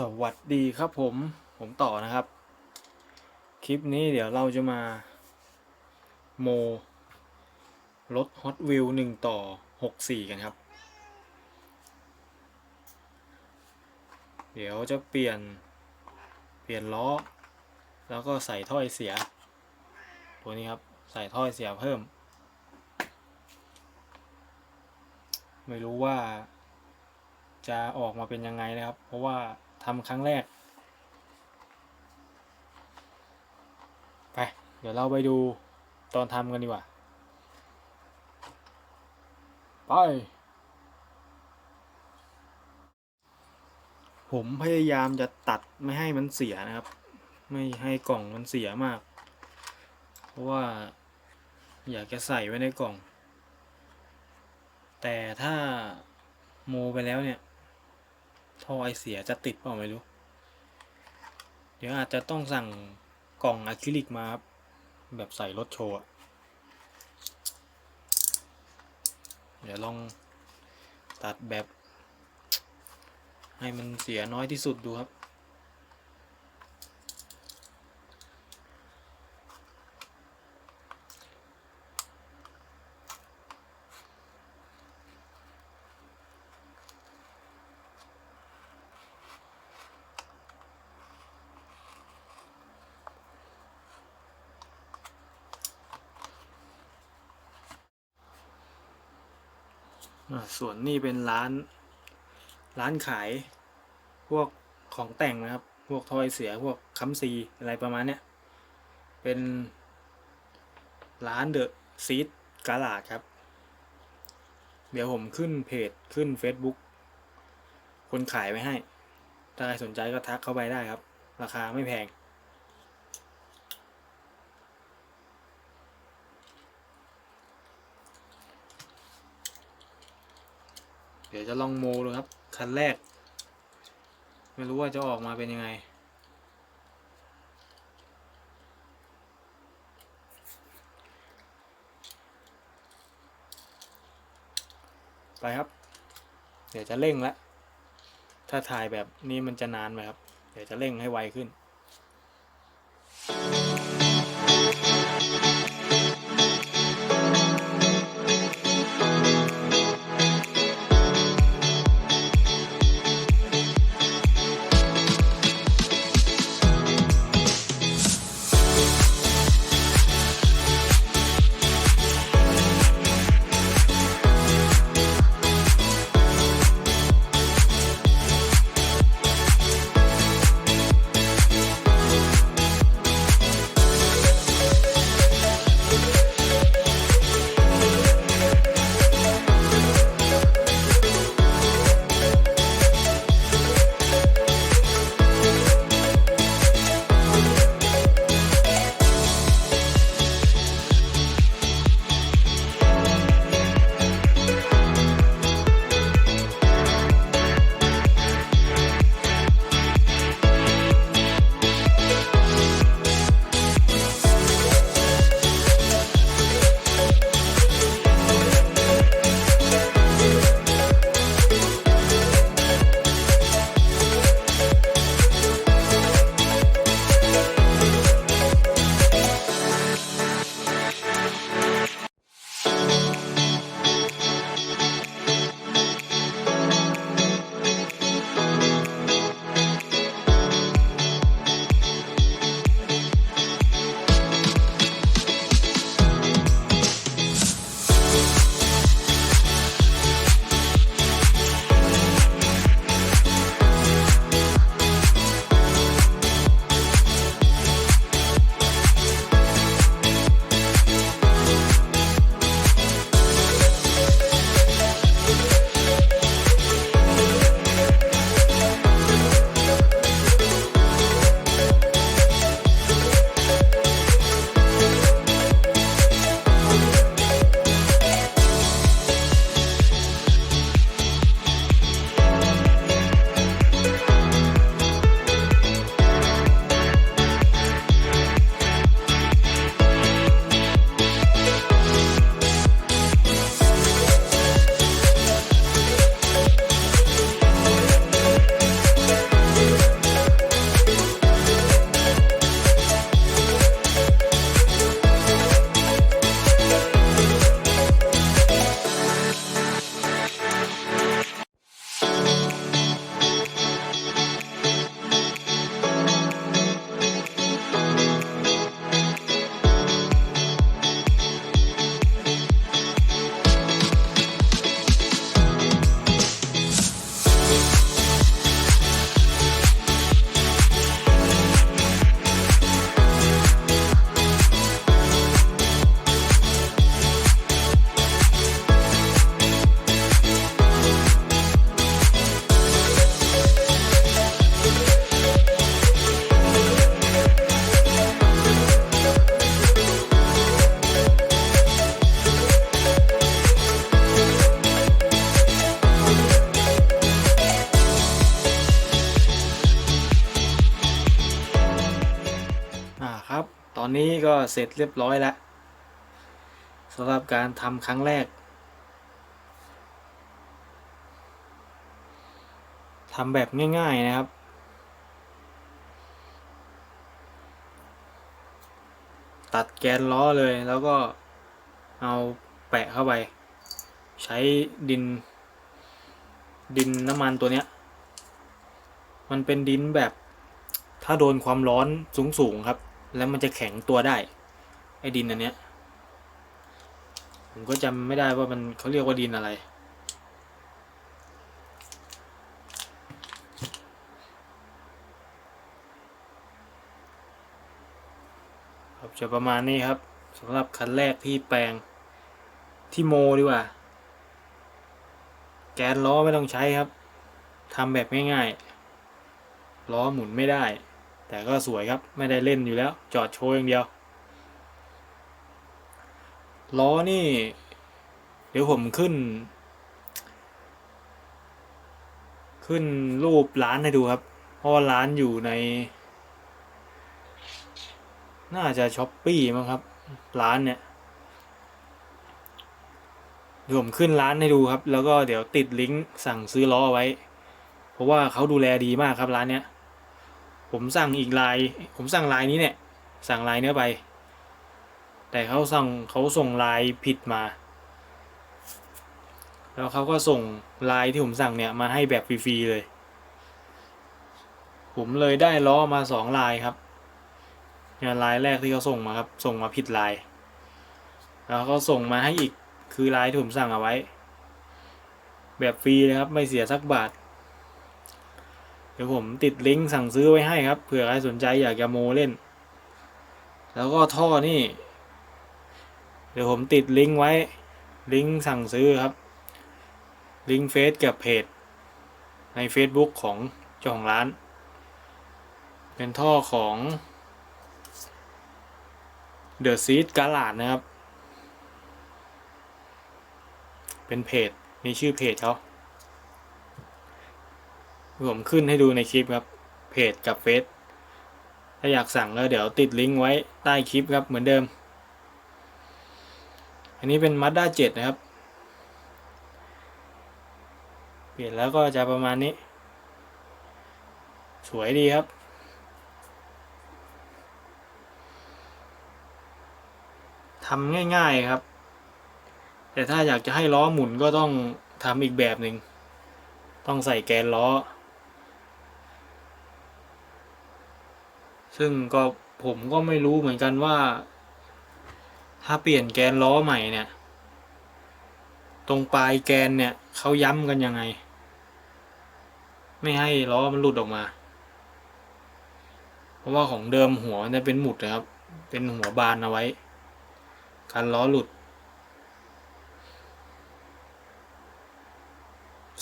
สวัสดีครับผมผมต่อนะครับ คลิปนี้เดี๋ยวเราจะมา โมรถ Hot w h e e l 1 ต่อ 64 กันครับ เดี๋ยวจะเปลี่ยนเปลี่ยนล้อ แล้วก็ใส่ถ้อยเสีย ตัวนี้ครับ ใส่ถ้อยเสียเพิ่ม ไม่รู้ว่าจะออกมาเป็นยังไงนะครับ เพราะว่า ทำครั้งแรก ไป เดี๋ยวเราไปดูตอนทำกันดีกว่า ไป ผมพยายามจะตัดไม่ให้มันเสียนะครับ ไม่ให้กล่องมันเสียมาก เพราะว่าอยากจะใส่ไว้ในกล่อง แต่ถ้าโมไปแล้วเนี่ย ท่อไอเสียจะติดเปล่าไม่รู้ เดี๋ยวอาจจะต้องสั่งกล่องอะคริลิกมาครับแบบใส่รถโชว์เดี๋ยวลองตัดแบบ ให้มันเสียน้อยที่สุดดูครับ ส่วนนี่เป็นร้าน ร้านขายพวกของแต่งนะครับ พวกทอยเสียพวกคัมซีอะไรประมาณเนี้ย เป็นร้านเดอะซีดกาลาดครับ เดี๋ยวผมขึ้นเพจขึ้น Facebook คนขายไว้ให้ ถ้าใครสนใจก็ทักเข้าไปได้ครับ ราคาไม่แพง เดี๋ยวจะลองโมดูครับ คันแรก ไม่รู้ว่าจะออกมาเป็นยังไง ไปครับ เดี๋ยวจะเร่งล้วถ้าถ่ายแบบนี้มันจะนานไหมครับ เดี๋ยวจะเร่งให้ไวขึ้น เสร็จเรียบร้อยแล้วสำหรับการทำครั้งแรกทำแบบง่าย ๆ นะครับ ตัดแกนล้อเลยแล้วก็เอาแปะเข้าไป ใช้ดิน ดินน้ำมันตัวเนี้ย มันเป็นดินแบบถ้าโดนความร้อนสูง ๆ ครับ แล้วมันจะแข็งตัวได้ อ้ดินอันเนี้ย ผมก็จำไม่ได้ว่ามันเขาเรียกว่าดินอะไร ครับจะประมาณนี้ครับสำหรับคันแรกที่แปลงที่โมดีกว่า แกนล้อไม่ต้องใช้ครับทำแบบง่ายๆล้อหมุนไม่ได้ แต่ก็สวยครับไม่ได้เล่นอยู่แล้ว จอดโชว์อย่างเดียว ล้อนี่ เดี๋ยวผมขึ้น ขึ้นรูปร้านให้ดูครับ เพราะว่าร้านอยู่ใน น่าจะช้อปปี้มั้งครับ ร้านเนี่ยเดี๋ยวผมขึ้นร้านให้ดูครับ แล้วก็เดี๋ยวติดลิงก์สั่งซื้อล้อเอาไว้ เพราะว่าเขาดูแลดีมากครับร้านเนี้ย ผมสั่งอีกลาย ผมสั่งลายนี้เนี่ย สั่งลายเนี้ยไป แต่เขาสั่งเขาส่งลายผิดมา แล้วเขาก็ส่งลายที่ผมสั่งเนี่ยมาให้แบบฟรีๆเลย ผมเลยได้ล้อมาสองลายครับเนี่ยลายแรกที่เขาส่งมาครับ ส่งมาผิดลาย แล้วก็ส่งมาให้อีกคือลายที่ผมสั่งเอาไว้ แบบฟรีเลยครับไม่เสียสักบาท เดี๋ยวผมติดลิงก์สั่งซื้อไว้ให้ครับเผื่อใครสนใจอยากจะโมเล่น แล้วก็ท่อนี่ เดี๋ยวผมติดลิงก์ไว้ ลิงก์สั่งซื้อครับ ลิงก์เฟซกับเพจ ใน Facebook ของเจ้าของร้าน เป็นท่อของ The Seed กาลาดนะครับ เป็นเพจ มีชื่อเพจเขาผมขึ้นให้ดูในคลิปครับ เพจกับเฟซ ถ้าอยากสั่งก็เดี๋ยวติดลิงก์ไว้ใต้คลิปครับเหมือนเดิม อันนี้เป็น Mazda 7 นะครับ เปลี่ยนแล้วก็จะประมาณนี้ สวยดีครับ ทำง่ายๆครับ แต่ถ้าอยากจะให้ล้อหมุนก็ต้องทำอีกแบบหนึ่ง ต้องใส่แกนล้อ ซึ่งก็ผมก็ไม่รู้เหมือนกันว่า ถ้าเปลี่ยนแกนล้อใหม่เนี่ย ตรงปลายแกนเนี่ยเขาย้ำกันยังไง ไม่ให้ล้อมันหลุดออกมา เพราะว่าของเดิมหัวมันจะเป็นหมุดนะครับ เป็นหัวบานเอาไว้กันล้อหลุด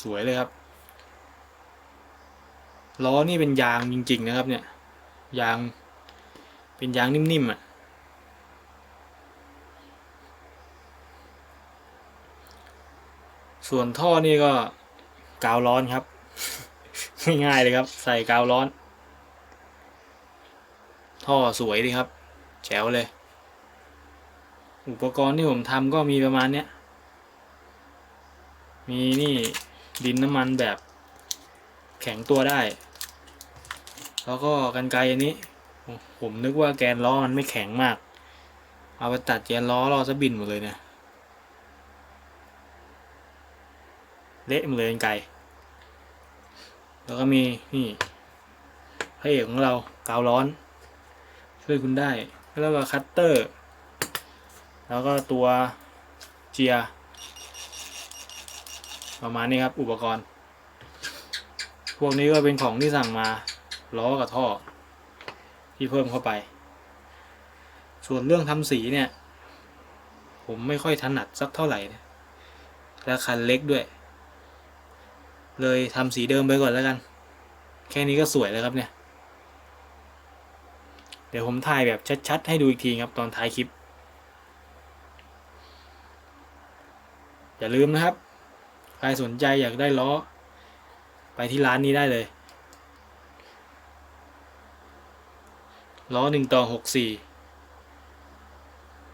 สวยเลยครับล้อนี่เป็นยางจริง ๆ นะครับ เนี่ย ยางเป็นยางนิ่มๆอะ ส่วนท่อนี่ก็กาวร้อนครับ ง่ายๆเลยครับ ใส่กาวร้อน ท่อสวยดีครับ แจ๋วเลย อุปกรณ์ที่ผมทำก็มีประมาณเนี้ย มีนี่ดินน้ำมันแบบแข็งตัวได้ แล้วก็กันไกรอันนี้ ผมนึกว่าแกนล้อมันไม่แข็งมาก เอาไปตัดแกนล้อล้อจะบินหมดเลยเนี่ย เละหมดเลยกันไกรแล้วก็มีนี่พระเอกของเรากาวร้อน ช่วยคุณได้ แล้วก็คัตเตอร์ แล้วก็ตัวเจีย ประมาณนี้ครับ อุปกรณ์ พวกนี้ก็เป็นของที่สั่งมาล้อกับท่อ ที่เพิ่มเข้าไป ส่วนเรื่องทำสีเนี่ย ผมไม่ค่อยถนัดสักเท่าไหร่ และคันเล็กด้วย เลยทำสีเดิมไปก่อนแล้วกัน แค่นี้ก็สวยแล้วครับเนี่ย เดี๋ยวผมถ่ายแบบชัดๆ ให้ดูอีกทีครับตอนท้ายคลิป อย่าลืมนะครับ ใครสนใจอยากได้ล้อ ไปที่ร้านนี้ได้เลยล้อหนึ่งต่อหกสี่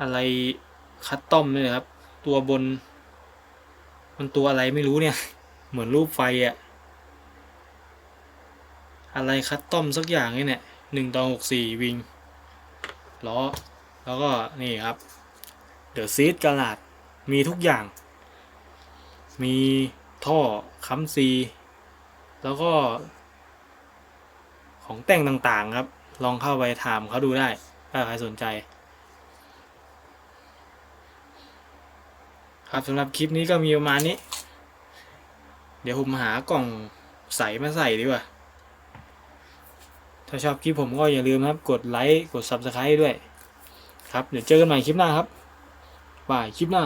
อะไรคัสตอมเนี่ยครับ ตัวบน มันตัวอะไรไม่รู้เนี่ย เหมือนรูปไฟอะอะไรคัสตอมสักอย่างนี่เนี่ยหนึ่งต่อหกสี่วิงล้อ แล้วก็นี่ครับ เดอะซีดกระดาษมีทุกอย่าง มีท่อค้ำซี แล้วก็ ของแต่งต่างๆครับ ลองเข้าไปถามเขาดูได้ ถ้าใครสนใจ ครับสำหรับคลิปนี้ก็มีประมาณนี้ เดี๋ยวผมหากล่องใสมาใส่ดีกว่า ถ้าชอบคลิปผมก็อย่าลืมครับ กดไลค์ กด Subscribe ด้วย ครับ เดี๋ยวเจอกันใหม่คลิปหน้าครับบายคลิปหน้า